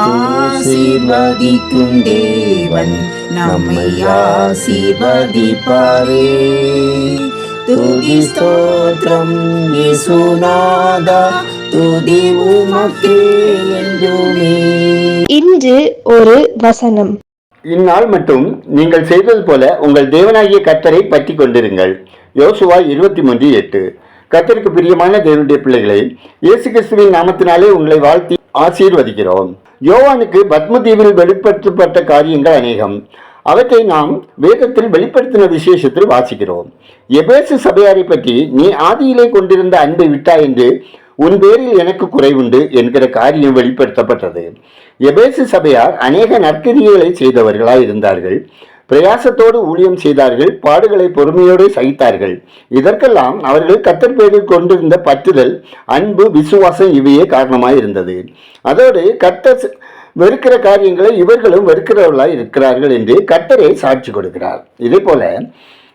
ஆசீர்வதிக்கும் தேவன் நம்மை ஆசீர்வதிப்பாரே. துதி ஸ்தோத்திரம் இயேசுநாதா துதி உமக்கே என்றுமே. இன்று ஒரு வசனம். இந்நாள் மட்டும் நீங்கள் செய்தது போல உங்கள் தேவனாகிய கர்த்தரை பற்றி கொண்டிருங்கள். யோசுவா இருபத்தி மூன்று எட்டு. கத்திற்கு பிரியமான தேவனுடைய பிள்ளைகளை இயேசு கிறிஸ்துவின் நாமத்தினாலே உங்களை வாழ்த்தி ஆசீர்வதிக்கிறோம். யோவானுக்கு பத்மதீவில் வெளிப்படுத்தப்பட்ட காரியங்கள் அநேகம். அவற்றை நாம் வேதத்தில் வெளிப்படுத்தின விசேஷத்தில் வாசிக்கிறோம். எபேசு சபையாரை பற்றி நீ ஆதியிலே கொண்டிருந்த அன்பை விட்டா என்று உன் பேரில் எனக்கு குறைவுண்டு என்கிற காரியம் வெளிப்படுத்தப்பட்டது. எபேசு சபையார் அநேக நற்கரியங்களை செய்தவர்களாய் இருந்தார்கள் பிரயாசத்தோடு ஊழியம் செய்தார்கள் பாடுகளை பொறுமையோடு சகித்தார்கள். இதற்கெல்லாம் அவர்கள் கத்தர் பேரில் கொண்டிருந்த பற்றுதல் அன்பு விசுவாசம் இவையே காரணமாக இருந்தது. அதோடு கத்தர் வெறுக்கிற காரியங்களை இவர்களும் வெறுக்கிறவர்களாய் இருக்கிறார்கள் என்று கத்தரே சாட்சி கொடுக்கிறார். இதே போல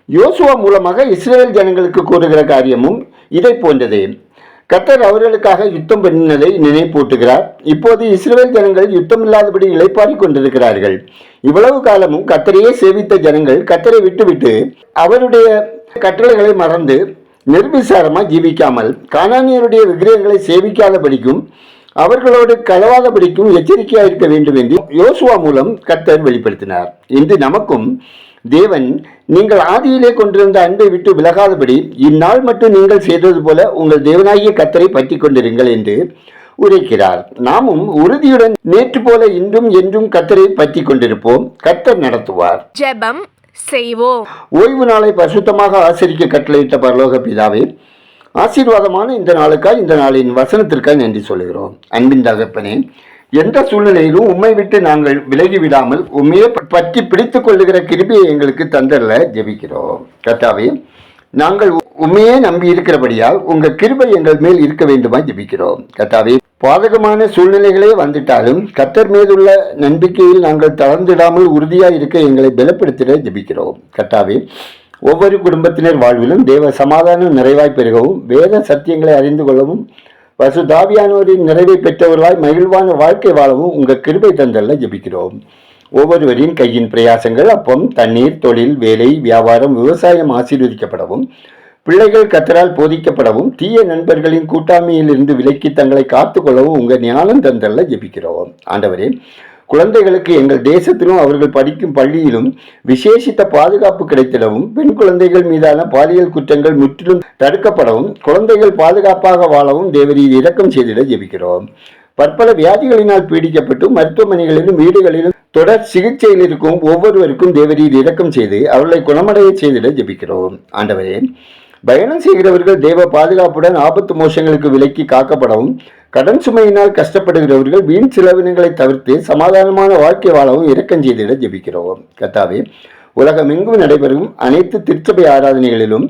யோசுவா மூலமாக இஸ்ரேல் ஜனங்களுக்கு கூறுகிற காரியமும் இதை போன்றது. கத்தர் அவர்களுக்காக யுத்தம் பண்ணினதை நினைப்பூட்டுகிறார். இப்போது இஸ்ரேல் ஜனங்கள் யுத்தம் இல்லாதபடி இழைப்பாடி கொண்டிருக்கிறார்கள். இவ்வளவு காலமும் கத்தரையே சேவித்த ஜனங்கள் கத்தரை விட்டுவிட்டு அவருடைய கட்டளைகளை மறந்து நிர்விசாரமாக ஜீவிக்காமல் காணானியருடைய விக்கிரகங்களை சேவிக்காதபடிக்கும் அவர்களோடு கலவாதபடிக்கும் எச்சரிக்கையாக இருக்க வேண்டும் என்று யோசுவா மூலம் கத்தர் வெளிப்படுத்தினார். இன்று நமக்கும் தேவன் நீங்கள் ஆதியிலே கொண்டிருந்த அன்பை விட்டு விலகாதபடி இந்நாள் மட்டும் நீங்கள் செய்தது போல உங்கள் தேவனாகிய கத்தரை பற்றி கொண்டிருங்கள் என்று உரைக்கிறார். நாமும் உறுதியுடன் நேற்று போல இன்றும் என்றும் கத்தரை பற்றி கொண்டிருப்போம். கத்தர் நடத்துவார். ஜெபம் செய்வோம். ஓய்வு நாளை பரிசுத்தமாக ஆசிரிக்க கட்டளையிட்ட பரலோக பிதாவே ஆசீர்வாதமான இந்த நாளுக்காய் இந்த நாளின் வசனத்திற்காக நன்றி சொல்கிறோம் அன்பின் தகப்பனே எந்த சூழ்நிலையிலும் உண்மை விட்டு நாங்கள் விலகி விடாமல் உண்மையை பற்றி பிடித்துக் கொள்ளுகிற கிருபியை எங்களுக்கு தந்தரல ஜெபிக்கிறோம். கர்த்தாவே நாங்கள் உண்மையே நம்பி இருக்கிறபடியால் உங்க கிருபை எங்கள் மேல் இருக்க வேண்டுமா ஜெபிக்கிறோம். கர்த்தாவே பாதகமான சூழ்நிலைகளே வந்துட்டாலும் கத்தர் மீதுள்ள நம்பிக்கையில் நாங்கள் தளர்ந்திடாமல் உறுதியாக இருக்க எங்களை பலப்படுத்திட ஜெபிக்கிறோம். கர்த்தாவே ஒவ்வொரு குடும்பத்தினர் வாழ்விலும் தேவ சமாதானம் நிறைவாய் பெருகவும் வேத சத்தியங்களை அறிந்து கொள்ளவும் வசுதாவியானோரின் நிறைவை பெற்றவர்களாய் மகிழ்வான வாழ்க்கை வாழவும் உங்கள் கிருபை தந்தல்ல ஜெபிக்கிறோம். ஒவ்வொருவரின் கையின் பிரயாசங்கள் அப்பம் தண்ணீர் தொழில் வேலை வியாபாரம் விவசாயம் ஆசீர்வதிக்கப்படவும் பிள்ளைகள் கத்தரால் போதிக்கப்படவும் தீய நண்பர்களின் கூட்டாமையில் இருந்து விலக்கி தங்களை காத்துக்கொள்ளவும் உங்கள் ஞானம் தந்தல்ல ஜெபிக்கிறோம். ஆண்டவரே குழந்தைகளுக்கு எங்கள் தேசத்திலும் அவர்கள் படிக்கும் பள்ளியிலும் விசேஷித்த பாதுகாப்பு கிடைத்திடவும் பெண் குழந்தைகள் மீதான பாலியல் குற்றங்கள் முற்றிலும் தடுக்கப்படவும் குழந்தைகள் பாதுகாப்பாக வாழவும் தேவரீர் இரக்கம் செய்திட ஜெபிக்கிறோம். பற்பல வியாதிகளினால் பீடிக்கப்பட்டு மருத்துவமனைகளிலும் வீடுகளிலும் தொடர் சிகிச்சையில் இருக்கும் ஒவ்வொருவருக்கும் தேவரீர் இரக்கம் செய்து அவர்களை குணமடைய செய்திட ஜெபிக்கிறோம். ஆண்டவரே பயணம் செய்கிறவர்கள் தேவ பாதுகாப்புடன் ஆபத்து மோசங்களுக்கு விலக்கி காக்கப்படவும் கடன் சுமையினால் கஷ்டப்படுகிறவர்கள் வீண் செலவினங்களை தவிர்த்து சமாதானமான வாழ்க்கை வாழவும் இறக்கம் செய்திட ஜெபிக்கிறோம். கத்தாவே உலகமெங்கும் நடைபெறும் அனைத்து திருச்சபை ஆராதனைகளிலும்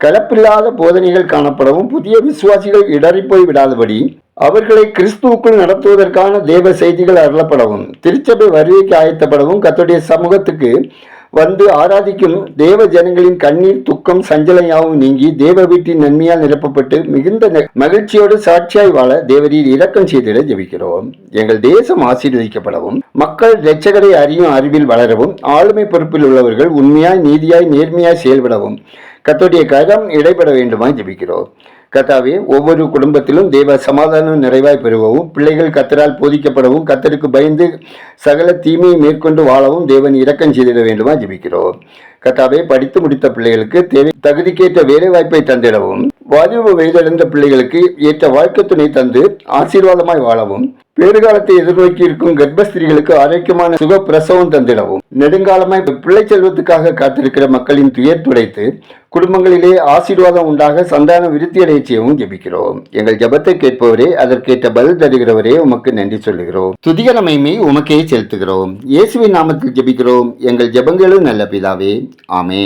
கலப்பில்லாத போதனைகள் காணப்படவும் புதிய விசுவாசிகள் இடறிப்போய் விடாதபடி அவர்களை கிறிஸ்துவுக்குள் நடத்துவதற்கான தேவ செய்திகள் அருளப்படவும் திருச்சபை வருகைக்கு ஆயத்தப்படவும் கத்துடைய சமூகத்துக்கு வந்து ஆராதிக்கும் தேவ ஜனங்களின் கண்ணீர் துக்கம் சஞ்சலையாகவும் நீங்கி தேவ வீட்டின் நன்மையால் நிரப்பப்பட்டு மிகுந்த மகிழ்ச்சியோடு சாட்சியாய் வாழ தேவரீர் இரக்கம் செய்திட ஜெபிக்கிறோம். எங்கள் தேசம் ஆசீர்வதிக்கப்படவும் மக்கள் இரட்சகரை அறியும் அறிவில் வளரவும் ஆளுமை பொறுப்பில் உள்ளவர்கள் உண்மையாய் நீதியாய் நேர்மையாய் செயல்படவும் கத்தோடைய கரம் இடைபட வேண்டுமாய் ஜெபிக்கிறோம். கத்தாவே ஒவ்வொரு குடும்பத்திலும் தேவ சமாதானம் நிறைவாய் பெறுவவும் பிள்ளைகள் கத்தரால் போதிக்கப்படவும் கத்தருக்கு பயந்து சகல தீமையை மேற்கொண்டு வாழவும் தேவன் இரக்கம் செய்திட வேண்டுமா ஜெபிக்கிறோம். கத்தாவே படித்து முடித்த பிள்ளைகளுக்கு தேவை தகுதிக்கேற்ற வேலை வாய்ப்பை தந்திடவும் வாலிப வயதடைந்த பிள்ளைகளுக்கு ஏற்ற வாழ்க்கை துணை தந்து ஆசீர்வாதமாய் வாழவும் பேறுகாலத்தை எதிர்நோக்கி இருக்கும் கர்ப்பஸ்திரிகளுக்கு ஆரோக்கியமான சுக பிரசவம் தந்திடவும் நெடுங்காலமாய் பிள்ளை செல்வத்துக்காக காத்திருக்கிற மக்களின் துயர் துடைத்து குடும்பங்களிலே ஆசீர்வாதம் உண்டாக சந்தான விருத்தியடைய நிச்சயமும் ஜெபிக்கிறோம் எங்கள் ஜெபத்தை கேட்பவரே அதற்கேற்ற பதில் தருகிறவரே உமக்கு நன்றி சொல்லுகிறோம். துதிக உமக்கே செலுத்துகிறோம். இயேசுவின் நாமத்தில் ஜெபிக்கிறோம். எங்கள் ஜெபங்களும் நல்ல பிதாவே. ஆமே